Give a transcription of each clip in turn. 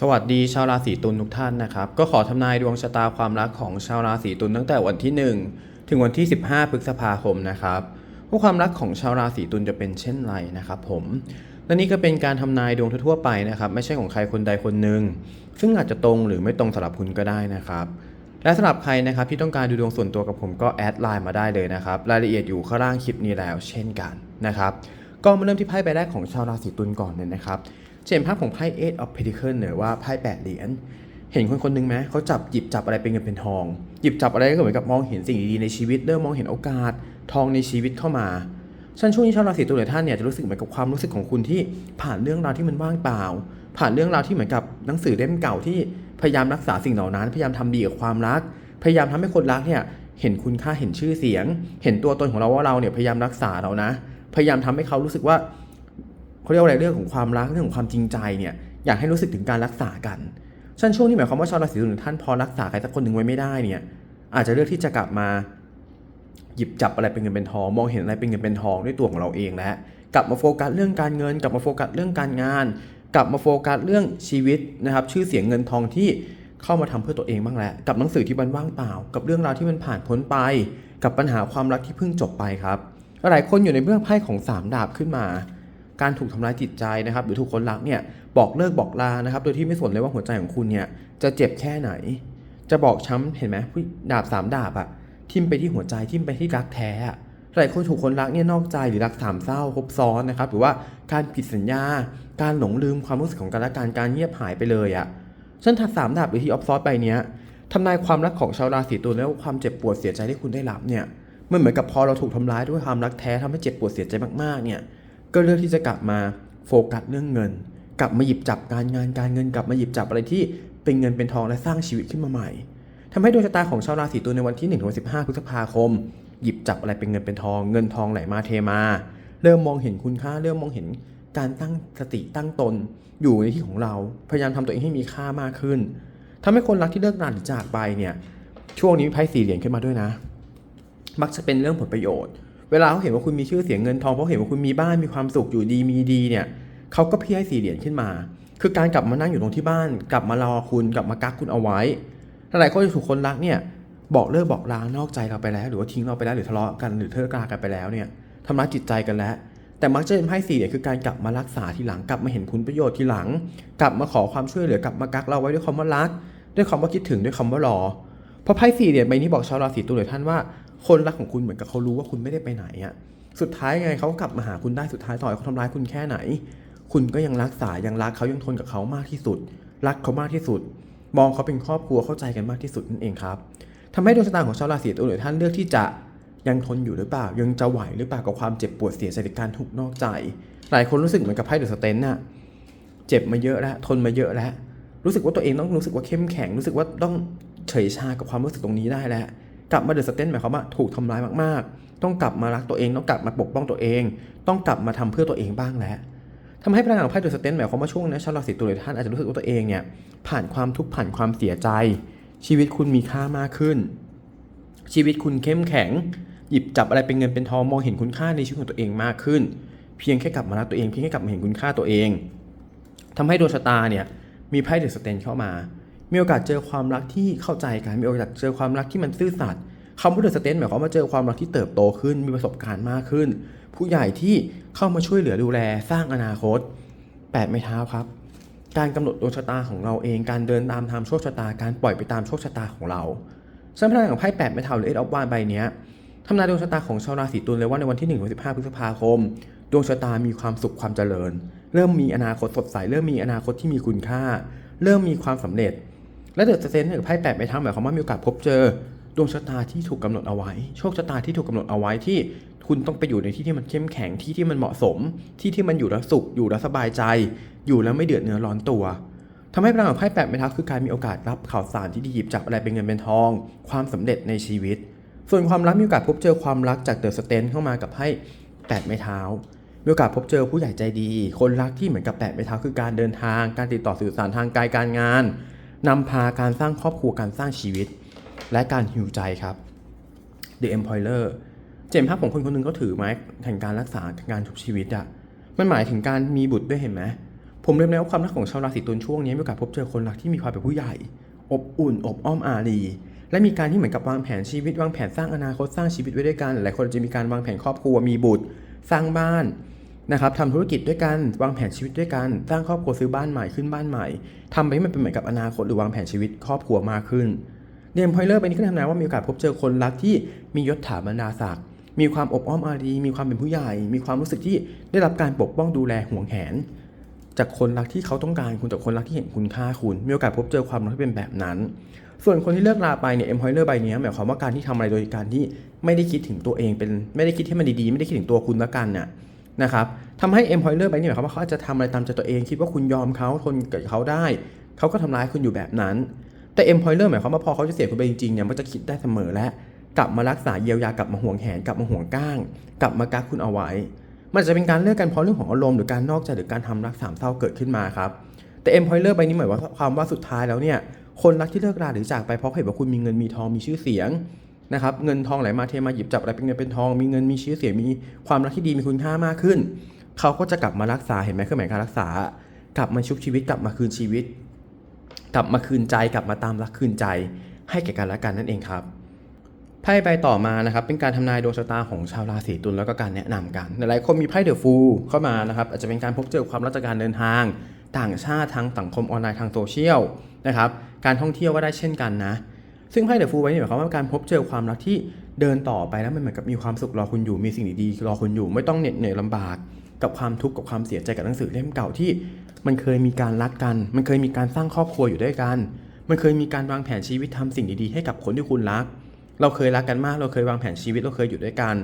สวัสดีชาวราศีตุลทุกท่านนะครับ ก็ขอทำนายดวงชะตาความรักของชาวราศีตุลตั้งแต่วันที่ 1 ถึงวันที่ 15 พฤษภาคมนะครับว่าความรักของชาวราศีตุลจะเป็นเช่นไรนะครับ ผมและนี่ก็เป็นการทำนายดวงทั่วไปนะครับ ไม่ใช่ของใครคนใดคนหนึ่งซึ่งอาจจะตรงหรือไม่ตรงสำหรับคุณก็ได้นะครับ และสำหรับใครนะครับที่ต้องการดูดวงส่วนตัวกับผมก็แอดไลน์มาได้เลยนะครับ รายละเอียดอยู่ข้างล่างคลิปนี้แล้ว เช่นกันนะครับก็มาเริ่มที่ไพ่ใบแรกของชาวราศีตุลก่อนเลยนะครับ เห็นภาพของไพ่ Eight of Pentacles เนี่ยว่าไพ่แปดเหรียญเห็นคนคนหนึ่งไหมเขาจับหยิบจับอะไรเป็นเงินเป็นทอง หยิบจับอะไรก็เหมือนกับมองเห็นสิ่งดีๆในชีวิตเริ่มมองเห็นโอกาสทองในชีวิตเข้ามาฉันช่วงนี้ชาวราศีตุลหลายท่านเนี่ยจะรู้สึกเหมือนกับความรู้สึกของคุณที่ผ่านเรื่องราวที่มันว่างเปล่า ผ่านเรื่องราวที่เหมือนกับหนังสือเล่มเก่าที่พยายามรักษาสิ่งเหล่านั้น พยายามทำดีกับความรัก พยายามทำให้คนรักเนี่ยเห็นคุณค่าเห็นชื่อเสียง เห็นตัวตนของเราว่าเราเนี่ยพยายามรักษาเรานะ พยายามทำให้เขารู้สึกว่า เขาเรียกว่าอะไรเรื่องของความรักเรื่องของความจริงใจเนี่ยอยากให้รู้สึกถึงการรักษากันฉันช่วงนี้หมายความว่าชาวราศีตุลท่านพอรักษาใครสักคนหนึ่งไว้ไม่ได้เนี่ยอาจจะเลือกที่จะกลับมา หยิบจับอะไรเป็นเงินเป็นทอง มองเห็นอะไรเป็นเงินเป็นทองด้วยตัวของเราเองแล้วกลับมาโฟกัสเรื่องการเงิน กลับมาโฟกัสเรื่องการงาน กลับมาโฟกัสเรื่องชีวิตนะครับ ชื่อเสียงเงินทองที่เข้ามาทำเพื่อตัวเองบ้างแล้วกับหนังสือที่มันว่างเปล่า กับเรื่องราวที่มันผ่านพ้นไป กับปัญหาความรักที่เพิ่งจบไปครับหลายคนอยู่ในเบื้องไพ่ของสามดาบขึ้นมา การถูกทำร้ายจิตใจนะครับหรือถูกคนรักเนี่ยบอกเลิกบอกลานะครับ โดยที่ไม่สนเลยว่าหัวใจของคุณเนี่ยจะเจ็บแค่ไหน จะบอกช้ำเห็นไหมดาบสามดาบอะทิ่มไปที่หัวใจทิ่มไปที่รักแท้อะหลายคนถูกคนรักเนี่ยนอกใจหรือรักสามเศร้าคบซ้อนนะครับหรือว่าการผิดสัญญา การหลงลืมความรู้สึกของกันและกันการเงียบหายไปเลยอะฉันถัดสามดาบหรือที่ออฟซอสไปเนี้ยทำนายความรักของชาวราศีตุลแล้วความเจ็บปวดเสียใจที่คุณได้รับเนี่ยมันเหมือนกับพอเราถูกทำร้ายด้วยความรักแท้ทำให้เจ็บปวดเสียใจมากๆเนี่ย ก็เลือกที่จะกลับมาโฟกัสเรื่องเงิน กลับมาหยิบจับการงานการเงินกลับมาหยิบจับอะไรที่เป็นเงินเป็นทองและสร้างชีวิตขึ้นมาใหม่ทำให้ดวงชะตาของชาวราศีตุลในวันที่1ถึง15พฤษภาคม หยิบจับอะไรเป็นเงินเป็นทอง เงินทองไหลมาเทมา เริ่มมองเห็นคุณค่า เริ่มมองเห็นการตั้งสติตั้งตน อยู่ในที่ของเราพยายามทำตัวเองให้มีค่ามากขึ้นทำให้คนรักที่เลิกราหรือจากไปเนี่ยช่วงนี้มีไพ่สี่เหรียญขึ้นมาด้วยนะ มักจะเป็นเรื่องผลประโยชน์ เวลาเขาเห็นว่าคุณมีชื่อเสียงเงินทองเพราะเห็นว่าคุณมีบ้านมีความสุขอยู่ดีมีดีเนี่ยเขาก็พี่ให้สี่เหรียญขึ้นมา คือการกลับมานั่งอยู่ตรงที่บ้าน กลับมารอคุณกลับมากักคุณเอาไว้หลายคนจะถูกคนรักเนี่ยบอกเลิกบอกลานอกใจเราไปแล้ว หรือว่าทิ้งเราไปแล้วหรือทะเลาะกันหรือเลิกรากันไปแล้วเนี่ยทำร้ายจิตใจกันแล้วแต่มักจะเป็นไพ่สี่เหรียญคือการกลับมารักษาทีหลังกลับมาเห็นคุณประโยชน์ทีหลัง กลับมาขอความช่วยเหลือกลับมากักเราไว้ด้วยคำว่ารัก ด้วยคำว่าคิดถึงด้วยคำว่ารอเพราะไพ่สี่เหรียญใบนี้บอกชาวราศีตุลหลายท่านว่า คนรักของคุณเหมือนกับเขารู้ว่าคุณไม่ได้ไปไหนอะสุดท้ายไงเขากลับมาหาคุณได้สุดท้ายต่อให้เขาทำร้ายคุณแค่ไหน คุณก็ยังรักษายังรักเขายังทนกับเขามากที่สุด รักเขามากที่สุด มองเขาเป็นครอบครัวเข้าใจกันมากที่สุดนั่นเองครับทำให้ดวงชะตาของชาวราศีตุลหลายท่านเลือกที่จะยังทนอยู่หรือเปล่า ยังจะไหวหรือเปล่ากับความเจ็บปวดเสียใจการถูกนอกใจ หลายคนรู้สึกเหมือนกับไพ่เดอะสเตนน่ะเจ็บมาเยอะแล้วทนมาเยอะแล้วรู้สึกว่าตัวเองต้องรู้สึกว่าเข้มแข็งรู้สึกว่าต้องเฉยชากับความรู้สึกตรงนี้ได้แล้ว กลับมาเดอะสเตนหมายความว่าถูกทำร้ายมากๆ ต้องกลับมารักตัวเอง ต้องกลับมาปกป้องตัวเอง ต้องกลับมาทำเพื่อตัวเองบ้างแล้วทำให้พลังของไพ่เดอะสเตนหมายความว่าช่วงนี้ชาวราศีตุลท่านอาจจะรู้สึกว่าตัวเองเนี่ยผ่านความทุกข์ผ่านความเสียใจ ชีวิตคุณมีค่ามากขึ้น ชีวิตคุณเข้มแข็ง หยิบจับอะไรเป็นเงินเป็นทองมองเห็นคุณค่าในชีวิตของตัวเองมากขึ้น เพียงแค่กลับมารักตัวเองเพียงแค่กลับมาเห็นคุณค่าตัวเองทำให้ดวงชะตาเนี่ยมีไพ่เดอะสเตนเข้ามา มีโอกาสเจอความรักที่เข้าใจกันมีโอกาสเจอความรักที่มันซื่อสัตย์คำว่าเดอะสเตนหมายความว่าเจอความรักที่เติบโตขึ้นมีประสบการณ์มากขึ้น ผู้ใหญ่ที่เข้ามาช่วยเหลือดูแลสร้างอนาคตแปดไม้เท้าครับ การกำหนดดวงชะตาของเราเอง การเดินตามทางโชคชะตา การปล่อยไปตามโชคชะตาของเราสัมพันธ์ของไพ่แปดไม้เท้าหรือเอ็ดออฟวานใบนี้ทำนายดวงชะตาของชาวราศีตุลเลยว่าในวันที่1นึ่งถึงสิพฤษภาคม ดวงชะตามีความสุขความเจริญ เริ่มมีอนาคตสดใส เริ่มมีอนาคตที่มีคุณค่า เริ่มมีความสำเร็จ และเดอะเซนต์หรือไพ่แปดไม้เท้าหมายความว่ามีโอกาสพบเจอดวงชะตาที่ถูกกำหนดเอาไว้ โชคชะตาที่ถูกกำหนดเอาไว้ที่คุณต้องไปอยู่ในที่ที่มันเข้มแข็งที่ที่มันเหมาะสม ที่ที่มันอยู่แล้วสุขอยู่แล้วสบายใจ อยู่แล้วไม่เดือดเนื้อร้อนตัวทำให้พลังของไพ่แปดไม้เท้าคือการมีโอกาสรับข่าวสารที่ดีหยิบจับอะไรเป็นเงินเป็นทอง ความสำเร็จในชีวิต ส่วนความรักมีโอกาสพบเจอความรักจากเดอะสเตนเข้ามากับไพ่แปดไม้เท้ามีโอกาสพบเจอผู้ใหญ่ใจดี คนรักที่เหมือนกับแปดไม้เท้าคือการเดินทาง การติดต่อสื่อสารทางกายการงาน นำพาการสร้างครอบครัวการสร้างชีวิต และการหิวใจครับ The Employer เจมส์ภาพของคนคนหนึงก็ถือไม้แห่งการรักษาการชุบชีวิตอะมันหมายถึงการมีบุตรด้วยเห็นไหมผมเรียนแล้วาความรักของชาวราศีตุลช่วงนี้มีโอกาสพบเจอคนรักที่มีความเป็นผู้ใหญ่ อบอุ่น อบอ้อมอารี และมีการที่เหมือนกับวางแผนชีวิตวางแผนสร้างอนาคตสร้างชีวิตไว้ด้วยกันหลายคนจะมีการวางแผนครอบครัวมีบุตร สร้างบ้าน นะครับทำธุรกิจด้วยกันวางแผนชีวิตด้วยกันสร้างครอบครัวซื้อบ้านใหม่ขึ้นบ้านใหม่ทำไปให้มันเป็นเหมือนกับอนาคตหรือวางแผนชีวิตครอบครัวมากขึ้นเรียนพอยเลอร์ไปนี้ก็ทำนายว่ามีโอกาสพบเจอคนรักที่มียศถาบรรดาศักดิ์มีความอบอ้อมอารี มีความเป็นผู้ใหญ่ มีความรู้สึกที่ได้รับการปกป้องดูแลห่วงแหน จากคนรักที่เขาต้องการคุณจากคนรักที่เห็นคุณค่าคุณ มีโอกาสพบเจอความรักที่เป็นแบบนั้น ส่วนคนที่เลิกลาไปเนี่ยเอ็มพอยเลอร์ใบนี้หมายความว่าการที่ทำอะไรโดยการที่ไม่ได้คิดถึงตัวเองเป็นไม่ได้คิดให้มันดีๆ ไม่ได้คิดถึงตัวคุณละกันน่ะ นะครับทำให้เอ็มพอยเลอร์ใบนี้หมายความว่าเขาอาจจะทำอะไรตามใจตัวเอง คิดว่าคุณยอมเขาทนกับเขาได้ เขาก็ทำร้ายคุณอยู่แบบนั้น แต่เอ็มพอยเลอร์หมายความว่าพอเขาจะเสียคุณไปจริงๆเนี่ยมันจะคิดได้เสมอและ กลับมารักษาเยียวยากลับมาห่วงแหนกลับมาห่วงก้าง กลับมากักคุณเอาไว้ มันจะเป็นการเลิกกันเพราะเรื่องของอารมณ์หรือการนอกใจหรือการทำรักสามเศร้าเกิดขึ้นมาครับแต่เอ็มพอยเลอร์ใบนี้หมายว่าความว่าสุดท้ายแล้วเนี่ยคนรักที่เลิกราหรือจากไปเพราะเห็นว่าคุณมีเงินมีทองมีชื่อเสียง นะครับเงินทองไหลมาเทมาหยิบจับอะไรเป็นเงินเป็นทอง มีเงินมีชื่อเสียงมีความรักที่ดีมีคุณค่ามากขึ้น เขาก็จะกลับมารักษาเห็นไหมเครื่องหมายการรักษา กลับมาชุบชีวิตกลับมาคืนชีวิต กลับมาคืนใจกลับมาตามรักคืนใจ ให้แก่กันและกันนั่นเองครับไพ่ใบต่อมานะครับเป็นการทำนายดวงชะตาของชาวราศีตุลแล้วก็การแนะนำกัน หลายคนมีไพ่เดอะฟูลเข้ามานะครับอาจจะเป็นการพบเจอความรักจากการเดินทาง ต่างชาติทางสังคมออนไลน์ทางโซเชียลนะครับการท่องเที่ยวก็ได้เช่นกันนะ ซึ่งไพ่เดอะฟูลไว้เนี่ยหมายความว่าการพบเจอความรักที่เดินต่อไปแล้วมันเหมือนกับมีความสุขรอคุณอยู่มีสิ่งดีๆรอคุณอยู่ ไม่ต้องเหน็ดเหนื่อยลำบากกับความทุกข์กับความเสียใจกับหนังสือเล่มเก่าที่ มันเคยมีการรักกัน มันเคยมีการสร้างครอบครัวอยู่ด้วยกัน มันเคยมีการวางแผนชีวิตทำสิ่งดีๆ ให้กับคนที่คุณรัก เราเคยรักกันมาก เราเคยวางแผนชีวิตเราเคยอยู่ด้วยกัน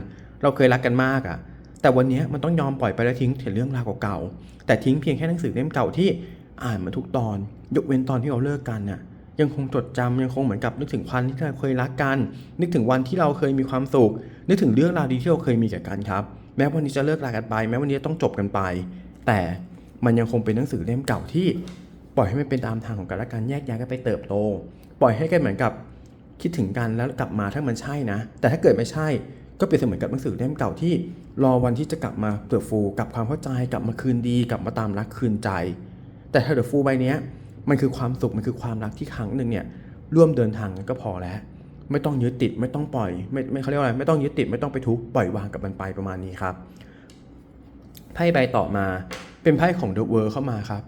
เราเคยรักกันมากอะ่ะ แต่วันนี้มันต้องยอมปล่อยไปแล้วทิ้งถึงเรื่องราวเก่าๆแต่ทิ้งเพียงแค่หนังสือเล่มเก่าที่อ่านมาทุกตอน ยกเว้นตอนที่เราเลิกกันน่ะ ยังคงจดจำยังคงเหมือนกับนึกถึงวันที่เราเคยรักกัน นึกถึงวันที่เราเคยมีความสุข นึกถึงเรื่องราวดีที่เราเคยมีกับกันครับ แม้วันนี้จะเลิกรากันไป แม้วันนี้ต้องจบกันไป แต่มันยังคงเป็นหนังสือเล่มเก่าที่ ปล่อยให้มันเป็นตามทางของกันและกันแยกย้ายกันไปเติบโต ปล่อยให้กันเหมือนกับคิดถึงกันแล้วกลับมาถ้ามันใช่นะ แต่ถ้าเกิดไม่ใช่ก็เปรียบเสมือนกับหนังสือเล่มเก่าที่ รอวันที่จะกลับมาเติบฟูกลับความเข้าใจกลับมาคืนดี กลับมาตามรักคืนใจ แต่ถ้าเดอะฟูใบเนี้ย มันคือความสุขมันคือความรักที่ครั้งหนึ่งเนี่ยร่วมเดินทางกันก็พอแล้ว ไม่ต้องยึดติดไม่ต้องปล่อย ไม่ไม่เขาเรียกว่าอะไรไม่ต้องยึดติดไม่ต้องไปทุกข์ปล่อยวางกับมันไปประมาณนี้ครับไพ่ใบต่อมาเป็นไพ่ของ The World เข้ามาครับ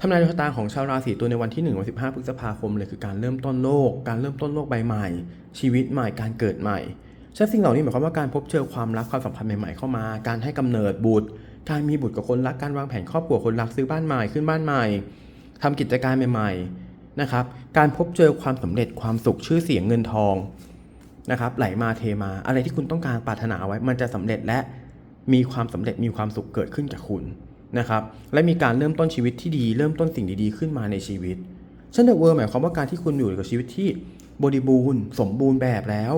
ทำนายดวงชะตาของชาวราศีตุลในวันที่1วัน15พฤษภาคมเลยคือการเริ่มต้นโลก การเริ่มต้นโลกใบใหม่ ชีวิตใหม่การเกิดใหม่ใช่สิ่งเหล่านี้หมายความว่าการพบเจอความรักความสัมพันธ์ใหม่ๆเข้ามา การให้กำเนิดบุตร การมีบุตรกับคนรักการวางแผนครอบครัวคนรักซื้อบ้านใหม่ขึ้นบ้านใหม่ ทำกิจการใหม่ๆนะครับการพบเจอความสำเร็จความสุขชื่อเสียงเงินทองนะครับไหลมาเทมาอะไรที่คุณต้องการปรารถนาไว้ มันจะสำเร็จและมีความสำเร็จมีความสุขเกิดขึ้นกับคุณนะครับและมีการเริ่มต้นชีวิตที่ดีเริ่มต้นสิ่งดีๆขึ้นมาในชีวิตเช่นเดอะเวิร์หมายความว่าการที่คุณอยู่กับชีวิตที่บริบูรณ์สมบูรณ์แบบแล้ว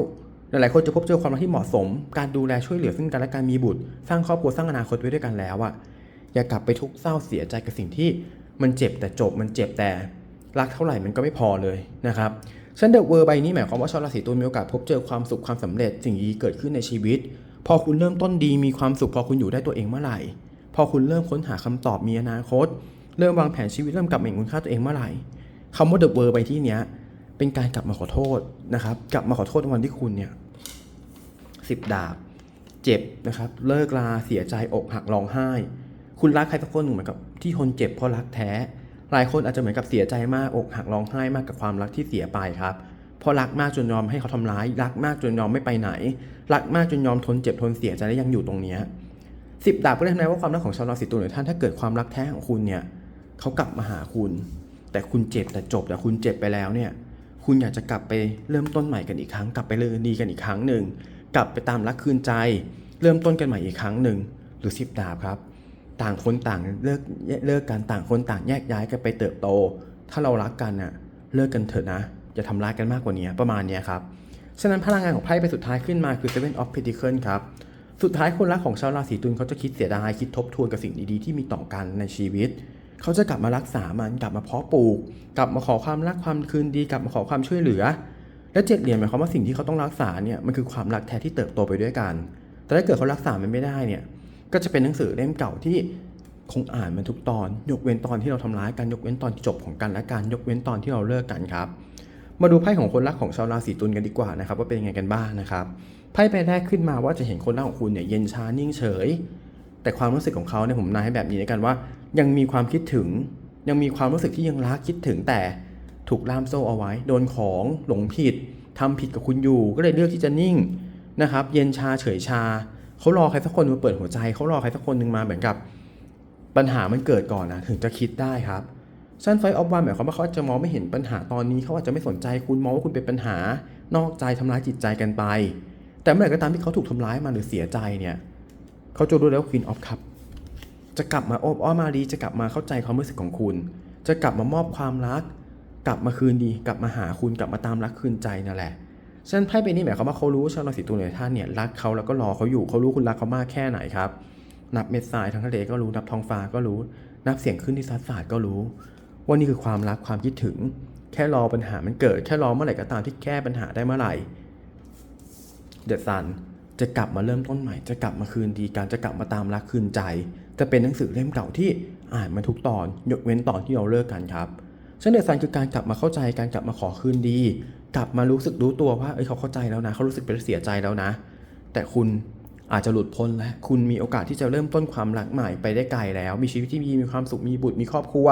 หลายๆคนจะพบเจอความรักที่เหมาะสม การดูแลช่วยเหลือซึ่งกันและการมีบุตร สร้างครอบครัวสร้างอนาคตไว้ด้วยกันแล้วอะอย่ากลับไปทุกข์เศร้าเสียใจกับสิ่งที่ มันเจ็บแต่จบมันเจ็บแต่รักเท่าไหร่มันก็ไม่พอเลยนะครับฉันเดอะเวอร์ใบนี้หมายความว่าชาวราศีตุลมีโอกาสพบเจอความสุขความสำเร็จสิ่งดีเกิดขึ้นในชีวิต พอคุณเริ่มต้นดีมีความสุขพอคุณอยู่ได้ตัวเองเมื่อไหร่ พอคุณเริ่มค้นหาคำตอบมีอนาคต เริ่มวางแผนชีวิตเริ่มกลับมาเห็นคุณค่าตัวเองเมื่อไหร่คำว่าเดอะเวอร์ใบที่เนี้ยเป็นการกลับมาขอโทษนะครับกลับมาขอโทษวันที่คุณเนี่ยสิบดาบ เจ็บนะครับเลิกลาเสียใจอกหักร้องไห้ คุณรักใครสักคนหนึ่งเหมือนกับ ที่ทนเจ็บเพราะรักแท้ หลายคนอาจจะเหมือนกับเสียใจมากอกหักร้องไห้มากกับความรักที่เสียไปครับเพราะรักมากจนยอมให้เขาทำร้าย รักมากจนยอมไม่ไปไหน รักมากจนยอมทนเจ็บทนเสียใจและยังอยู่ตรงเนี้ยสิบดาบก็ได้ทำนายว่าความรักของชาวราศีตุลหรือท่านถ้าเกิดความรักแท้ของคุณเนี่ยเขากลับมาหาคุณ แต่คุณเจ็บแต่จบแต่คุณเจ็บไปแล้วเนี่ยคุณอยากจะกลับไปเริ่มต้นใหม่กันอีกครั้ง กลับไปเลยดีกันอีกครั้งหนึ่งกลับไปตามรักคืนใจ เริ่มต้นกันใหม่อีกครั้งหนึ่งหรือสิบดาบครับ ต่างคนต่างเลิกเลิกกันต่างคนต่างแยกย้ายกันไปเติบโต ถ้าเรารักกันน่ะเลิกกันเถอะนะอย่าทำร้ายกันมากกว่านี้ประมาณนี้ครับฉะนั้นพลังงานของไพ่ไปสุดท้ายขึ้นมาคือ Seven of Pentacles ครับสุดท้ายคนรักของชาวราศีตุลเขาจะคิดเสียดายคิดทบทวนกับสิ่งดีๆที่มีต่อกันในชีวิต เขาจะกลับมารักษามันกลับมาเพาะปลูก กลับมาขอความรักความคืนดี กลับมาขอความช่วยเหลือ และเจ็ดเหรียญหมายความว่าสิ่งที่เขาต้องรักษาเนี่ยมันคือความรักแท้ที่เติบโตไปด้วยกัน แต่ถ้าเกิดเขารักษามันไม่ได้เนี่ย ก็จะเป็นหนังสือเล่มเก่าที่คงอ่านมันทุกตอน ยกเว้นตอนที่เราทำร้ายกันยกเว้นตอนจบของกันและกันยกเว้นตอนที่เราเลิกกันครับ มาดูไพ่ของคนรักของชาวราศีตุลกันดีกว่านะครับว่าเป็นยังไงกันบ้างนะครับไพ่ใบแรกขึ้นมาว่าจะเห็นคนรักของคุณเนี่ยเย็นชานิ่งเฉย แต่ความรู้สึกของเขาเนี่ยผมนายให้แบบนี้กันว่า ยังมีความคิดถึง ยังมีความรู้สึกที่ยังรักคิดถึงแต่ถูกล่ามโซ่เอาไว้ โดนของหลงผิดทำผิดกับคุณอยู่ ก็เลยเลือกที่จะนิ่งนะครับ เย็นชาเฉยชา เขารอใครสักคนมาเปิดหัวใจเขารอใครสักคนหนึ่งมาเหมือนกับปัญหามันเกิดก่อนนะถึงจะคิดได้ครับซันไฟออฟวันหมายความว่าเขาจะมองไม่เห็นปัญหาตอนนี้เขาอาจจะไม่สนใจคุณมองว่าคุณเป็นปัญหานอกใจทำร้ายจิตใจกันไป แต่เมื่อไหร่ก็ตามที่เขาถูกทำร้ายมาหรือเสียใจเนี่ยเขาจะรู้แล้วควีนออฟคัพจะกลับมาโอบอ้อมมาดีจะกลับมาเข้าใจความรู้สึกของคุณ จะกลับมามอบความรัก กลับมาคืนดี กลับมาหาคุณกลับมาตามรักคืนใจนั่นแหละ ฉะนั้นไพ่ใบนี้หมายความว่าเขารู้ว่าชาวราศีตุลในท่านเนี่ยรักเขาแล้วก็รอเขาอยู่เขารู้คุณรักเขามากแค่ไหนครับ นับเม็ดทรายทั้งทะเลก็รู้นับท้องฟ้าก็รู้ นับเสียงขึ้นที่ซัดสาดก็รู้ ว่านี่คือความรักความคิดถึง แค่รอปัญหามันเกิด แค่รอเมื่อไหร่ก็ตามที่แก้ปัญหาได้เมื่อไหร่เดอะซันจะกลับมาเริ่มต้นใหม่ จะกลับมาคืนดีกันจะกลับมาตามรักคืนใจ จะเป็นหนังสือเล่มเก่าที่อ่านมาทุกตอน ยกเว้นตอนที่เราเลิกกันครับซึ่งเดอะซันคือการกลับมาเข้าใจการกลับมาขอคืนดี กลับมารู้สึกรู้ตัวว่าเอ้ยเขาเข้าใจแล้วนะ เขารู้สึกเป็นเสียใจแล้วนะ แต่คุณอาจจะหลุดพ้นแล้ว คุณมีโอกาสที่จะเริ่มต้นความรักใหม่ไปได้ไกลแล้ว มีชีวิตที่มีมีความสุขมีบุตรมีครอบครัว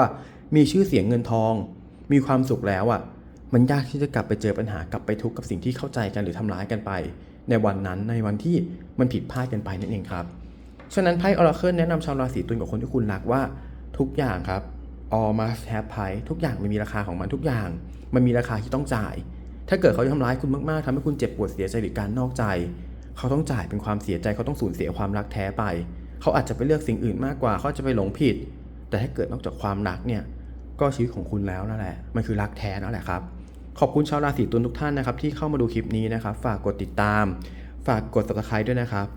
มีชื่อเสียงเงินทอง มีความสุขแล้วอะ มันยากที่จะกลับไปเจอปัญหากลับไปทุกข์กับสิ่งที่เข้าใจกันหรือทำร้ายกันไป ในวันนั้นในวันที่มันผิดพลาดกันไปนั่นเองครับฉะนั้นไพ่ออราเคิลแนะนำชาวราศีตุลกับคนที่คุณรักว่าทุกอย่างครับ all must have price ทุกอย่างมันมีราคาของมันทุกอย่าง มันมีราคาที่ต้องจ่าย ถ้าเกิดเขาจะทำร้ายคุณมากๆทำให้คุณเจ็บปวดเสียใจหรือการนอกใจ เขาต้องจ่ายเป็นความเสียใจเขาต้องสูญเสียความรักแท้ไป เขาอาจจะไปเลือกสิ่งอื่นมากกว่า เขาจจะไปหลงผิด แต่ถ้าเกิดนอกจากความรักเนี่ยก็ชีวิตของคุณแล้วนั่นแหละมันคือรักแท้นั่นแหละครับขอบคุณชาวราศีตุลทุกท่านนะครับที่เข้ามาดูคลิปนี้นะครับฝากกดติดตาม ฝากกด subscribe ด้วยนะครับ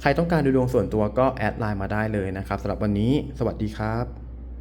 ใครต้องการดูดวงส่วนตัวก็แอดไลน์มาได้เลยนะครับสำหรับวันนี้ สวัสดีครับ